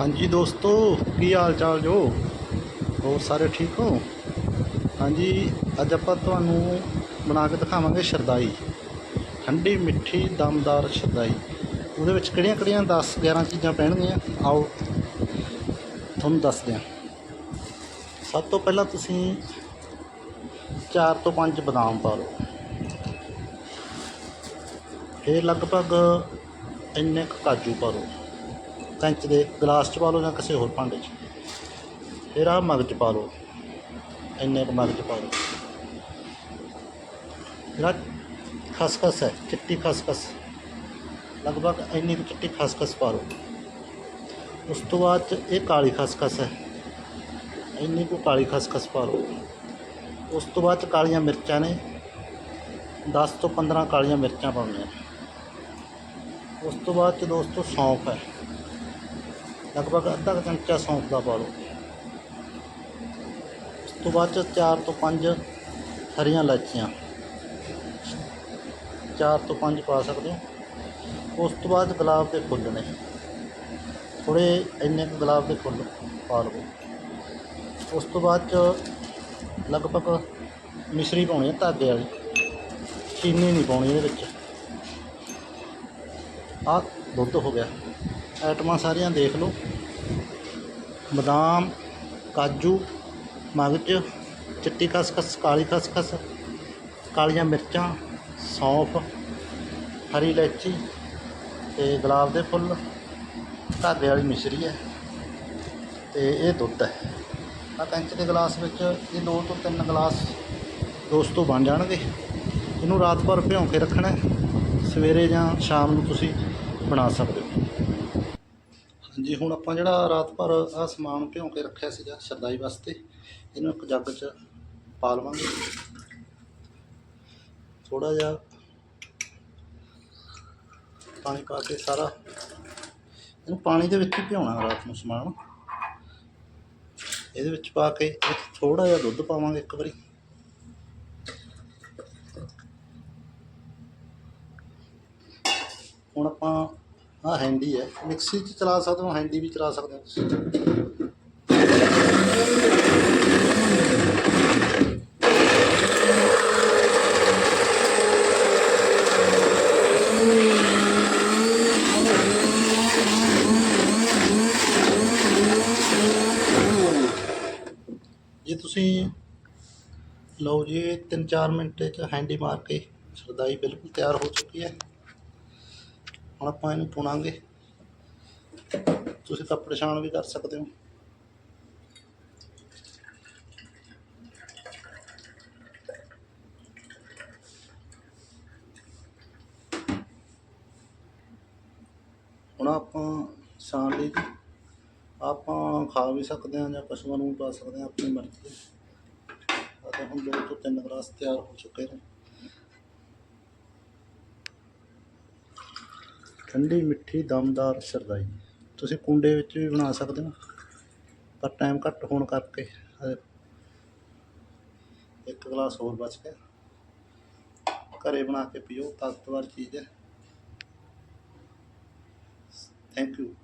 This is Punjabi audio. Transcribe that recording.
ਹਾਂਜੀ ਦੋਸਤੋ, ਕੀ ਹਾਲ ਚਾਲ ਜੋ? ਹੋਰ ਸਾਰੇ ਠੀਕ ਹੋ? ਹਾਂਜੀ, ਅੱਜ ਆਪਾਂ ਤੁਹਾਨੂੰ ਬਣਾ ਕੇ ਦਿਖਾਵਾਂਗੇ ਸ਼ਰਦਾਈ। ਠੰਡੀ, ਮਿੱਠੀ, ਦਮਦਾਰ ਸ਼ਰਦਾਈ। ਉਹਦੇ ਵਿੱਚ ਕਿਹੜੀਆਂ ਕਿਹੜੀਆਂ 10 11 ਚੀਜ਼ਾਂ ਪੈਣਗੀਆਂ? ਆਓ, ਤੁਹਾਨੂੰ ਦੱਸਦੇ ਹਾਂ। ਸਭ ਤੋਂ ਪਹਿਲਾਂ ਤੁਸੀਂ 4 ਤੋਂ 5 ਬਦਾਮ ਪਾ ਲਓ। ਫਿਰ ਲਗਭਗ ਇੰਨੇ ਕੁ ਕਾਜੂ ਪਾ ਲਓ। ਕੰਚ ਦੇ ਗਲਾਸ ਚ ਪਾ ਲਓ ਜਾਂ ਕਿਸੇ ਹੋਰ ਭਾਂਡੇ ਚ। ਫਿਰ ਆਹ ਮਗਜ ਪਾ ਲਓ। ਇੰਨੇ ਕੁ ਮਗਜ ਪਾ ਲਓ। ਜਿਹੜਾ ਖਸਖਸ ਹੈ, ਚਿੱਟੀ ਖਸਖਸ। ਲਗਭਗ ਇੰਨੀ ਕੁ ਚਿੱਟੀ ਖਸਖਸ ਪਾ ਲਓ। ਉਸ ਤੋਂ ਬਾਅਦ 'ਚ ਇਹ ਕਾਲੀ ਖਸਖਸ ਹੈ। ਇੰਨੀ ਕੁ ਕਾਲੀ ਖਸਖਸ ਪਾ ਲਓ। ਉਸ ਤੋਂ ਬਾਅਦ 'ਚ ਕਾਲੀਆਂ ਮਿਰਚਾਂ ਨੇ। 10 ਤੋਂ 15 ਕਾਲੀਆਂ ਮਿਰਚਾਂ ਪਾਉਣੀਆਂ ਉਸ ਤੋਂ ਬਾਅਦ 'ਚ ਦੋਸਤੋ ਸੌਂਫ ਹੈ। ਲਗਭਗ ਅੱਧਾ ਕੁ ਚਮਚਾ ਸੌਂਫ ਦਾ ਪਾ ਲਓ। ਉਸ ਤੋਂ ਬਾਅਦ 'ਚ 4 ਤੋਂ 5 ਹਰੀਆਂ ਇਲਾਚੀਆਂ 4 ਤੋਂ 5 ਪਾ ਸਕਦੇ ਹੋ। ਉਸ ਤੋਂ ਬਾਅਦ ਗੁਲਾਬ ਦੇ ਫੁੱਲ ਨੇ। ਥੋੜੇ ਇੰਨੇ ਕੁ ਗੁਲਾਬ ਦੇ ਫੁੱਲ ਪਾ ਲਓ। ਉਸ ਤੋਂ ਬਾਅਦ 'ਚ ਲਗਭਗ ਮਿਸ਼ਰੀ ਪਾਉਣੀ ਹੈ ਧਾਗੇ ਵਾਲੀ। ਚੀਨੀ ਨਹੀਂ ਪਾਉਣੀ ਇਹਦੇ ਵਿੱਚ। ਆਹ ਦੁੱਧ ਹੋ ਗਿਆ। ਆਈਟਮਾਂ ਸਾਰੀਆਂ ਦੇਖ ਲਓ। ਬਦਾਮ, ਕਾਜੂ, ਮਗਜ, ਚਿੱਟੀ ਖਸਖਸ, ਕਾਲੀ ਖਸਖਸ, ਕਾਲੀਆਂ ਮਿਰਚਾਂ, ਸੌਂਫ, ਹਰੀ ਇਲਾਇਚੀ ਤੇ ਗੁਲਾਬ ਦੇ ਫੁੱਲ। ਧਾਗੇ ਵਾਲੀ ਮਿਸ਼ਰੀ ਹੈ ਤੇ ਇਹ ਦੁੱਧ ਹੈ। ਆ ਕੰਚ ਦੇ ਗਲਾਸ ਵਿੱਚ ਇਹ ਦੋ ਤੋਂ ਤਿੰਨ ਗਲਾਸ ਦੋਸਤੋ ਬਣ ਜਾਣਗੇ। ਇਹਨੂੰ ਰਾਤ ਭਰ ਭਿਉਂ ਕੇ ਰੱਖਣਾ ਸਵੇਰੇ ਜਾਂ ਸ਼ਾਮ ਨੂੰ ਤੁਸੀਂ ਬਣਾ ਸਕਦੇ ਹੋ। ਹਾਂਜੀ, ਹੁਣ ਆਪਾਂ ਜਿਹੜਾ ਰਾਤ ਭਰ ਆ ਸਮਾਨ ਭਿਉਂ ਕੇ ਰੱਖਿਆ ਸੀਗਾ ਸ਼ਰਦਾਈ ਵਾਸਤੇ, ਇਹਨੂੰ ਇੱਕ ਜੱਗ 'ਚ ਪਾ ਲਵਾਂਗੇ। ਥੋੜਾ ਜਿਹਾ ਪਾਣੀ ਪਾ ਕੇ ਸਾਰਾ, ਇਹਨੂੰ ਪਾਣੀ ਦੇ ਵਿੱਚ ਹੀ ਭਿਉਣਾ ਰਾਤ ਨੂੰ ਸਮਾਨ। ਇਹਦੇ ਵਿੱਚ ਪਾ ਕੇ ਥੋੜਾ ਜਿਹਾ ਦੁੱਧ ਪਾਵਾਂਗੇ ਇੱਕ ਵਾਰੀ। ਹੁਣ ਆਪਾਂ ਆਹ ਹੈਂਡੀ ਹੈ। ਮਿਕਸੀ 'ਚ ਚਲਾ ਸਕਦੇ ਹੋ ਹੈਂਡੀ ਵੀ ਚਲਾ ਸਕਦੇ ਹੋ ਤੁਸੀਂ। ਜੇ ਤੁਸੀਂ, ਲਓ ਜੀ 3-4 ਮਿੰਟ 'ਚ ਹੈਂਡੀ ਮਾਰ ਕੇ ਸਰਦਾਈ ਬਿਲਕੁਲ ਤਿਆਰ ਹੋ ਚੁੱਕੀ ਹੈ। ਹੁਣ ਆਪਾਂ ਇਹਨੂੰ ਪੁਣਾਂਗੇ। ਤੁਸੀਂ ਕੱਪੜੇ ਛਾਣ ਵੀ ਕਰ ਸਕਦੇ ਹੋ। ਹੁਣ ਆਪਾਂ ਛਾਣ ਲਈ ਆਪਾਂ ਖਾ ਵੀ ਸਕਦੇ ਹਾਂ ਜਾਂ ਪਸ਼ੂਆਂ ਨੂੰ ਵੀ ਪਾ ਸਕਦੇ ਹਾਂ ਆਪਣੀ ਮਰਜ਼ੀ। ਅਤੇ ਹੁਣ ਦੋ ਤੋਂ ਤਿੰਨ ਗਲਾਸ ਤਿਆਰ ਹੋ ਚੁੱਕੇ ਨੇ। ਠੰਡੀ ਮਿੱਠੀ ਦਮਦਾਰ ਸ਼ਰਦਾਈ। ਤੁਸੀਂ ਕੁੰਡੇ ਵਿੱਚ ਵੀ ਬਣਾ ਸਕਦੇ ਹੋ, ਪਰ ਟਾਈਮ ਘੱਟ ਹੋਣ ਕਰਕੇ ਇੱਕ ਗਲਾਸ ਹੋਰ ਬਚ ਗਿਆ। ਘਰੇ ਬਣਾ ਕੇ ਪੀਓ, ਤਾਕਤਵਰ ਚੀਜ਼ ਹੈ। Thank you